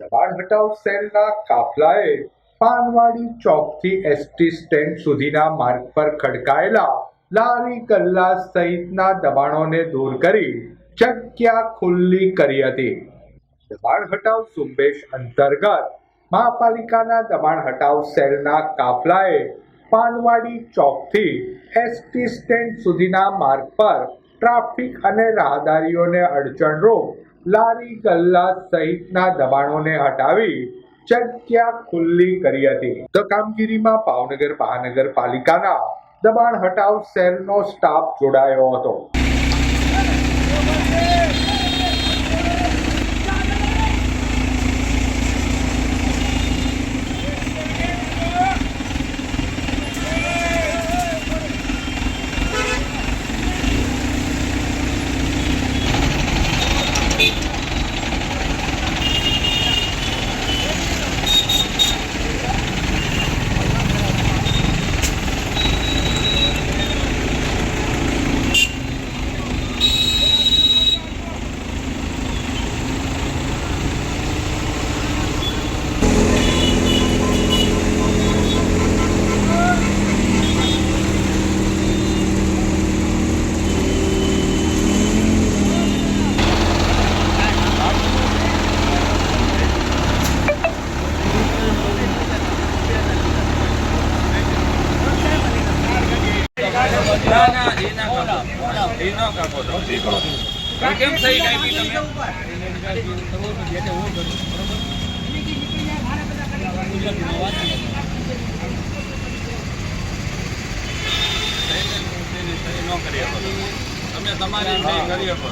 દબાણ હટાવ સેલના કાફલાએ પાનવાડી ચોકથી એસટી સ્ટેન્ડ સુધીના માર્ગ પર ખડકાયેલા લારી કલ્લા સહિતના દબાણોને દૂર કરી જગ્યા ખુલ્લી કરી હતી. દબાણ હટાવ ઝુંબેશ અંતર્ગત મહાપાલિકાના દબાણ હટાવ સેલના કાફલાએ પાનવાડી ચોકથી એસટી સ્ટેન્ડ સુધીના માર્ગ પર ટ્રાફિક અને રાહદારીઓને અડચણરૂપ લારી ગલ્લા સહિતના દબાણોને હટાવી જગ્યા ખુલ્લી કરી હતી. તો કામગીરીમાં ભાવનગર મહાનગરપાલિકાના દબાણ હટાવ સેલનો સ્ટાફ જોડાયો હતો. ના ના એ ના કાપો એ ના કાપો તમે. કેમ સહી કાપી તમે સહી ન કરી શકો તમે. તમે તમારી કરી શકો